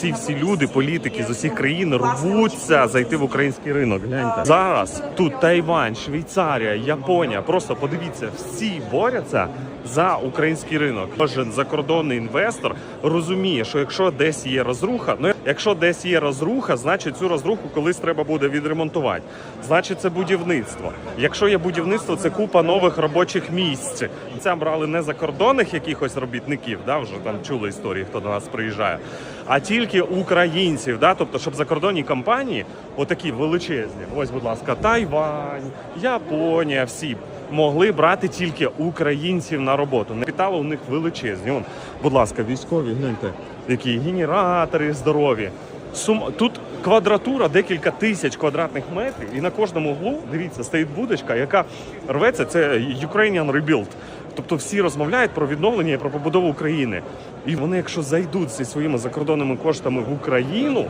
Ці всі люди, політики з усіх країн рвуться зайти в український ринок. Гляньте зараз тут Тайвань, Швейцарія, Японія. Просто подивіться, всі борються за український ринок. Кожен закордонний інвестор розуміє, що якщо десь є розруха, ну якщо десь є розруха, значить цю розруху колись треба буде відремонтувати. Значить, це будівництво. Якщо є будівництво, це купа нових робочих місць. Це брали не закордонних якихось робітників, да вже там чули історії, хто до нас приїжджає, а тільки українців. Да? Тобто, щоб закордонні компанії, отакі величезні, ось, будь ласка, Тайвань, Японія, всі могли брати тільки українців на роботу. Капітали у них величезні. Вон, будь ласка, військові, гляньте, які генератори здорові. Сум... Тут квадратура декілька тисяч квадратних метрів, і на кожному углу, дивіться, стоїть будочка, яка рветься. Це Ukrainian Rebuild. Тобто всі розмовляють про відновлення і про побудову України. І вони, якщо зайдуть зі своїми закордонними коштами в Україну,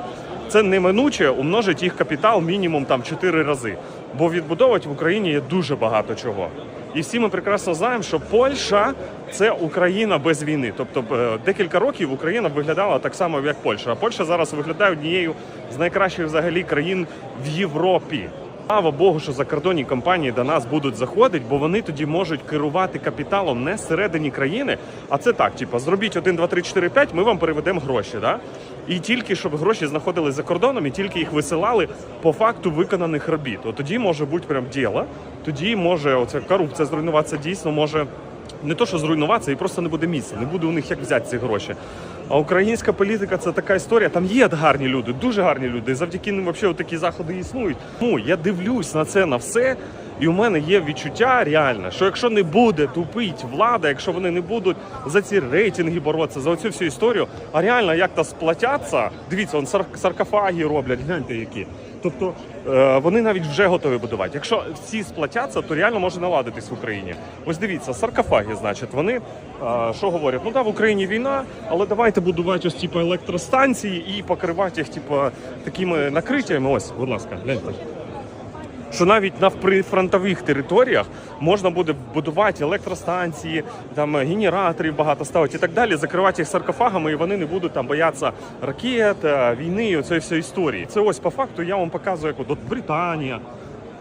це неминуче умножить їх капітал мінімум там 4 рази. Бо відбудовувати в Україні є дуже багато чого. І всі ми прекрасно знаємо, що Польща це Україна без війни. Тобто е, декілька років Україна виглядала так само, як Польща. А Польща зараз виглядає однією з найкращих взагалі країн в Європі. Слава Богу, що закордонні компанії до нас будуть заходити, бо вони тоді можуть керувати капіталом не всередині країни, а це так: типу, зробіть 1, 2, 3, 4, 5, ми вам переведемо гроші. Да? І тільки щоб гроші знаходились за кордоном, і тільки їх висилали по факту виконаних робіт. От тоді може бути прям діло. Тоді може оця корупція зруйнуватися дійсно може не то, що зруйнуватися, і просто не буде місця, не буде у них як взяти ці гроші. А українська політика це така історія. Там є гарні люди, дуже гарні люди. Завдяки ним взагалі такі заходи існують. Ну я дивлюсь на це на все. І у мене є відчуття реальне, що якщо не буде тупить влада, якщо вони не будуть за ці рейтинги боротися, за оцю всю історію, а реально як то сплатяться, дивіться, он сар- саркофаги роблять, гляньте які. Тобто е, вони навіть вже готові будувати. Якщо всі сплатяться, то реально може наладитись в Україні. Ось дивіться, саркофаги, значить, вони е, що говорять? Ну да, в Україні війна, але давайте будувати ось типу електростанції і покривати їх, типу, такими накриттями. Ось, будь ласка, гляньте що навіть на прифронтових територіях можна буде будувати електростанції, там генераторів багато ставити і так далі, закривати їх саркофагами, і вони не будуть там боятися ракет, е, війни, і цієї всієї історії. Це ось по факту я вам показую, як от Британія.